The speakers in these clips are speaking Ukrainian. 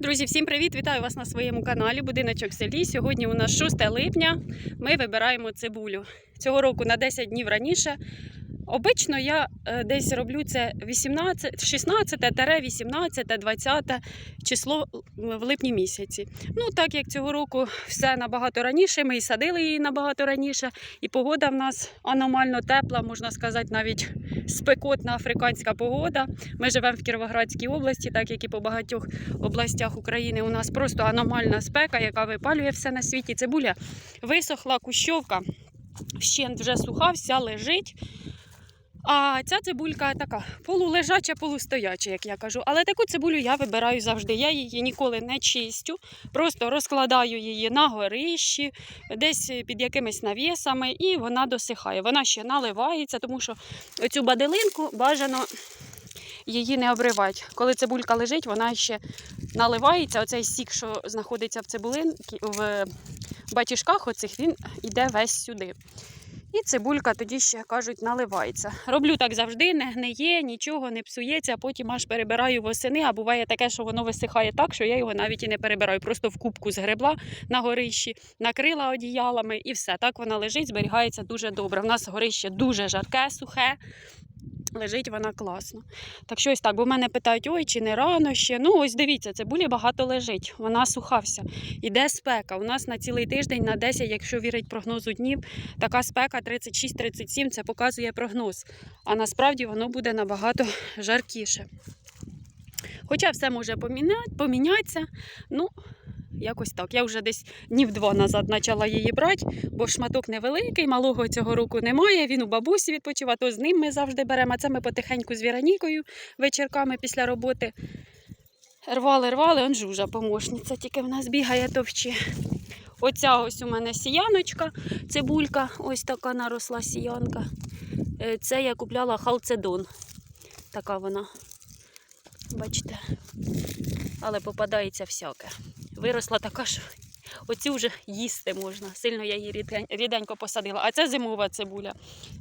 Друзі, всім привіт! Вітаю вас на своєму каналі Будиночок в селі. Сьогодні у нас 6 липня. Ми вибираємо цибулю. Цього року на 10 днів раніше. Обично я е, десь роблю це 18, 16, 18, 20 число в липні місяці. Ну, так як цього року все набагато раніше, ми і садили її набагато раніше, і погода в нас аномально тепла, можна сказати, навіть спекотна африканська погода. Ми живемо в Кіровоградській області, так як і по багатьох областях України у нас просто аномальна спека, яка випалює все на світі. Цибуля висохла, кущовка вщент вже суха, вся лежить. А ця цибулька така полулежача, полустояча, як я кажу. Але таку цибулю я вибираю завжди. Я її ніколи не чистю, просто розкладаю її на горищі, десь під якимись навісами, і вона досихає. Вона ще наливається, тому що оцю баделинку бажано її не обривати. Коли цибулька лежить, вона ще наливається. Оцей сік, що знаходиться в цибулинці, в батіжках, оцих він йде весь сюди. І цибулька тоді ще кажуть наливається. Роблю так завжди, не гниє, нічого не псується, а потім аж перебираю восени. А буває таке, що воно висихає так, що я його навіть і не перебираю. Просто в кубку згребла на горищі, накрила одіялами і все. Так вона лежить, зберігається дуже добре. У нас горище дуже жарке, сухе. Лежить вона класно. Так що ось так, бо мене питають, ой, чи не рано ще. Ну, ось дивіться, цибулі багато лежить, вона суха вся. Іде спека. У нас на цілий тиждень, на 10, якщо вірить прогнозу днів, така спека 36-37, це показує прогноз. А насправді воно буде набагато жаркіше. Хоча все може поміняти, помінятися. Ну, якось так. Я вже десь днів два назад почала її брати, бо шматок невеликий, малого цього року немає. Він у бабусі відпочиває, то з ним ми завжди беремо. А це ми потихеньку з Віронікою вечірками після роботи. Рвали, рвали, он жужа помощниця, тільки в нас бігає товче. Оця ось у мене сіяночка, цибулька, ось така наросла сіянка. Е, Це я купляла халцедон. Така вона. Бачите, але попадається всяке. Виросла така, що оцю вже їсти можна. Сильно я її рідень- ріденько посадила. А це зимова цибуля.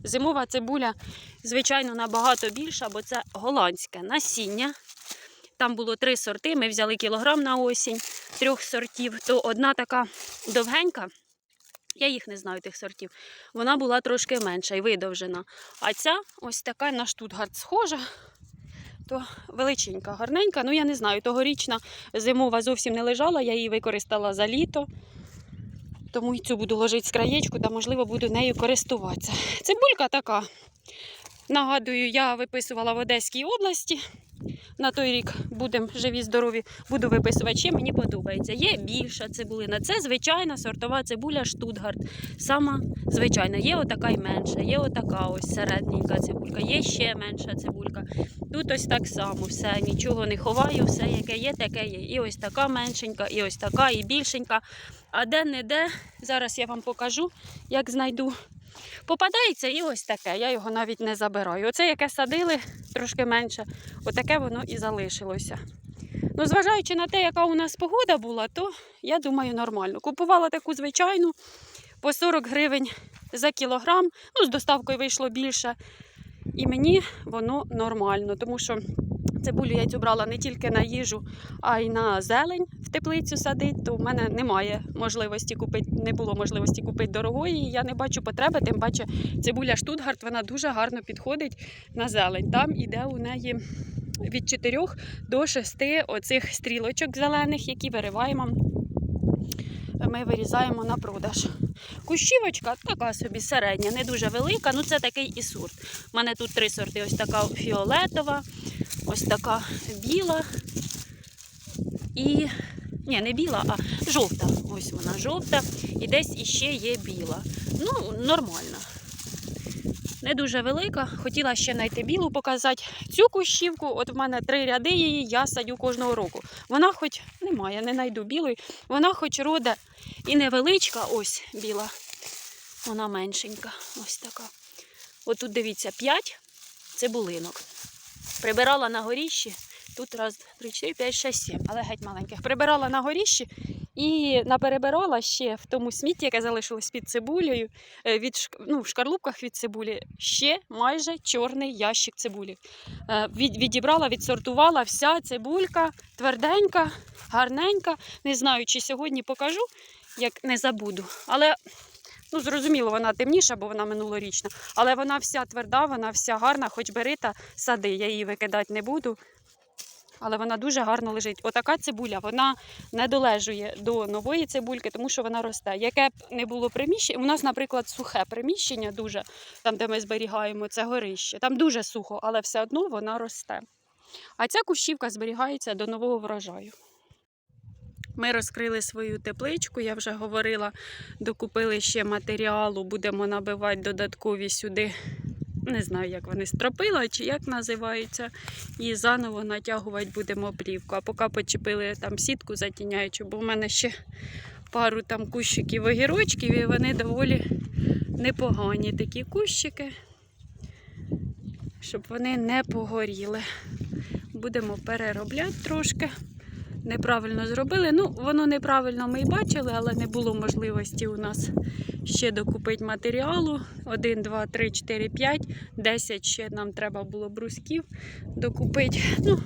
Зимова цибуля, звичайно, набагато більша, бо це голландське насіння. Там було три сорти. Ми взяли кілограм на осінь трьох сортів. То одна така довгенька. Я їх не знаю, тих сортів. Вона була трошки менша і видовжена. А ця ось така на штутгарт схожа, то величенька, гарненька. Ну, я не знаю, тогорічна зимова зовсім не лежала, я її використала за літо. Тому і цю буду ложити з краєчку та, можливо, буду нею користуватися. Цибулька така. Нагадую, я виписувала в Одеській області. На той рік будемо живі, здорові, буду виписувати, ще мені подобається. Є більша цибулина. Це звичайна сортова цибуля Штутгарт. Сама звичайна. Є отака й менша, є отака ось середненька цибулька, є ще менша цибулька. Тут ось так само, все, нічого не ховаю, все, яке є, таке є. І ось така меншенька, і ось така, і більшенька. А де-не-де, зараз я вам покажу, як знайду. Попадається і ось таке. Я його навіть не забираю. Оце, яке садили, трошки менше, отаке воно і залишилося. Ну, зважаючи на те, яка у нас погода була, то я думаю, нормально. Купувала таку звичайну по 40 гривень за кілограм. Ну, з доставкою вийшло більше. І мені воно нормально, тому що цибулю я цю не тільки на їжу, а й на зелень в теплицю садити, то в мене немає можливості купити, не було можливості купити дорогої. Я не бачу потреби, тим паче цибуля Штутгарт, вона дуже гарно підходить на зелень. Там іде у неї від 4 до 6 оцих стрілочок зелених, які вириваємо. Ми вирізаємо на продаж. Кущівочка така собі середня, не дуже велика, ну це такий і сорт. У мене тут три сорти: ось така фіолетова, ось така біла і. Ні, не біла, а жовта. Ось вона жовта. І десь іще є біла. Ну, нормально. Не дуже велика. Хотіла ще знайти білу, показати цю кущівку. От в мене три ряди її, я садю кожного року. Вона хоч немає, не знайду білої. Вона хоч роде і невеличка, ось біла. Вона меншенька. Ось така. От тут дивіться, 5 цибулинок. Прибирала на горіщі. Тут раз, три, чотири, п'ять, шість, сім, але геть маленьких. Прибирала на горіщі і наперебирала ще в тому смітті, яке залишилось під цибулею, е, від, ну, в шкарлупках від цибулі, ще майже чорний ящик цибулі. Е, Від, відібрала, відсортувала вся цибулька, тверденька, гарненька. Не знаю, чи сьогодні покажу, як не забуду. Але ну, зрозуміло, вона темніша, бо вона минулорічна. Але вона вся тверда, вона вся гарна, хоч бери та сади. Я її викидати не буду. Але вона дуже гарно лежить. Отака цибуля, вона не долежує до нової цибульки, тому що вона росте. Яке б не було приміщення, у нас, наприклад, сухе приміщення дуже, там, де ми зберігаємо, це горище. Там дуже сухо, але все одно вона росте. А ця кущівка зберігається до нового врожаю. Ми розкрили свою тепличку, я вже говорила, докупили ще матеріалу, будемо набивати додаткові сюди. Не знаю, як вони стропила чи як називаються. І заново натягувати будемо плівку. А поки почепили там сітку затіняючу, бо в мене ще пару там кущиків огірочків, і вони доволі непогані такі кущики, щоб вони не погоріли. Будемо переробляти трошки. Неправильно зробили. Ну, воно неправильно ми й бачили, але не було можливості у нас ще докупити матеріалу. 1, 2, 3, 4, 5, 10 ще нам треба було брусків докупити. Ну,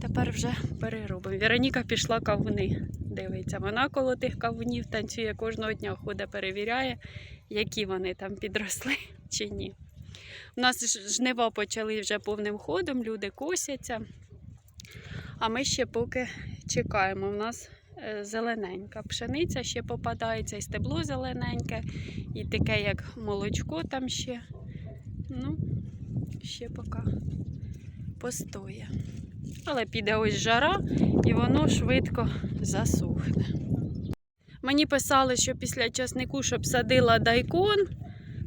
тепер вже переробимо. Вероніка пішла кавуни. Дивиться, вона коло тих кавунів танцює кожного дня, ходить, перевіряє, які вони там підросли чи ні. У нас жнива почали вже повним ходом, люди косяться. А ми ще поки чекаємо. У нас е, зелененька пшениця ще попадається, і стебло зелененьке, і таке, як молочко там ще. Ну, ще поки постоє. Але піде ось жара, і воно швидко засухне. Мені писали, що після часнику, щоб садила дайкон,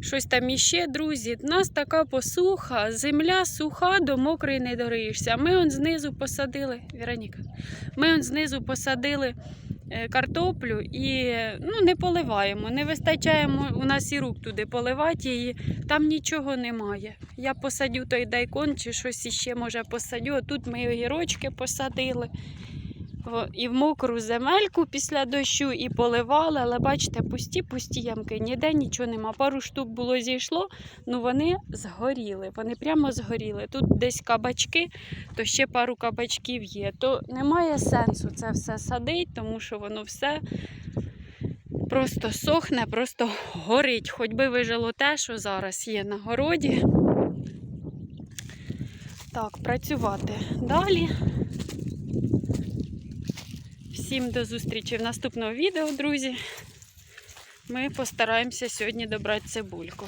щось там іще, друзі. У нас така посуха, земля суха, до мокрої не дориєшся. Ми он знизу посадили, Вероніка, ми он знизу посадили е, картоплю і ну, не поливаємо. Не вистачає у нас і рук туди поливати її. Там нічого немає. Я посадю той дайкон чи щось іще може посадю. Тут ми огірочки посадили. І в мокру земельку після дощу і поливали, але бачите, пусті пусті ямки, ніде нічого нема. Пару штук було зійшло, ну вони згоріли. Вони прямо згоріли. Тут десь кабачки, то ще пару кабачків є. То немає сенсу це все садити, тому що воно все просто сохне, просто горить. Хоч би вижило те, що зараз є на городі. Так, працювати далі. Всім до зустрічі в наступному відео, друзі. Ми постараємося сьогодні добрати цибульку.